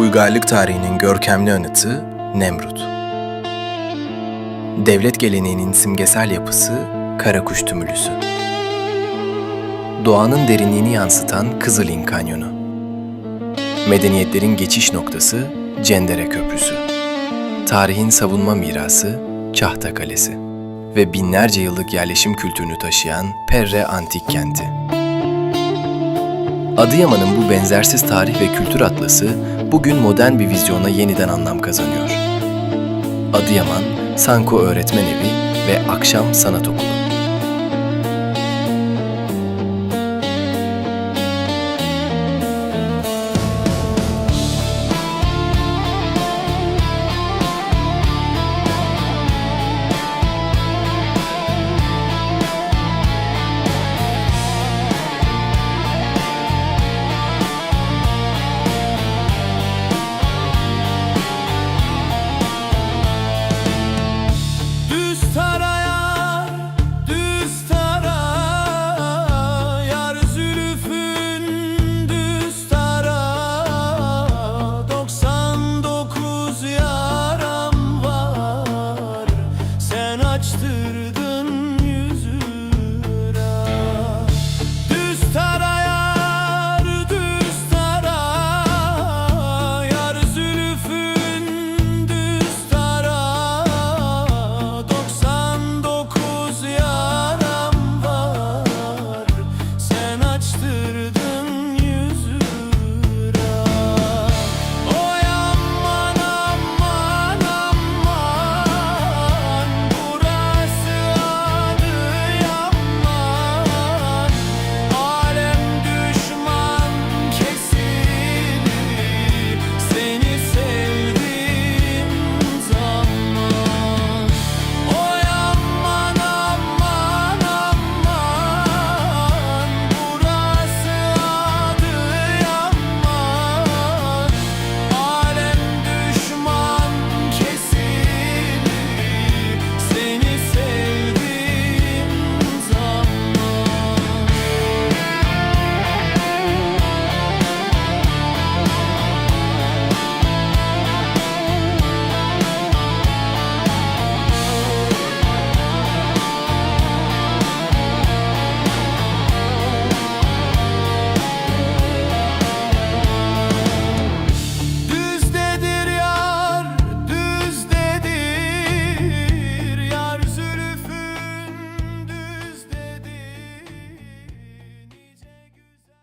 Uygarlık tarihinin görkemli anıtı Nemrut. Devlet geleneğinin simgesel yapısı Karakuş Tümülüsü. Doğanın derinliğini yansıtan Kızılin Kanyonu. Medeniyetlerin geçiş noktası Cendere Köprüsü. Tarihin savunma mirası Kahta Kalesi ve binlerce yıllık yerleşim kültürünü taşıyan Perre Antik Kenti. Adıyaman'ın bu benzersiz tarih ve kültür atlası bugün modern bir vizyona yeniden anlam kazanıyor. Adıyaman, Sanko Öğretmen Evi ve Akşam Sanat Okulu.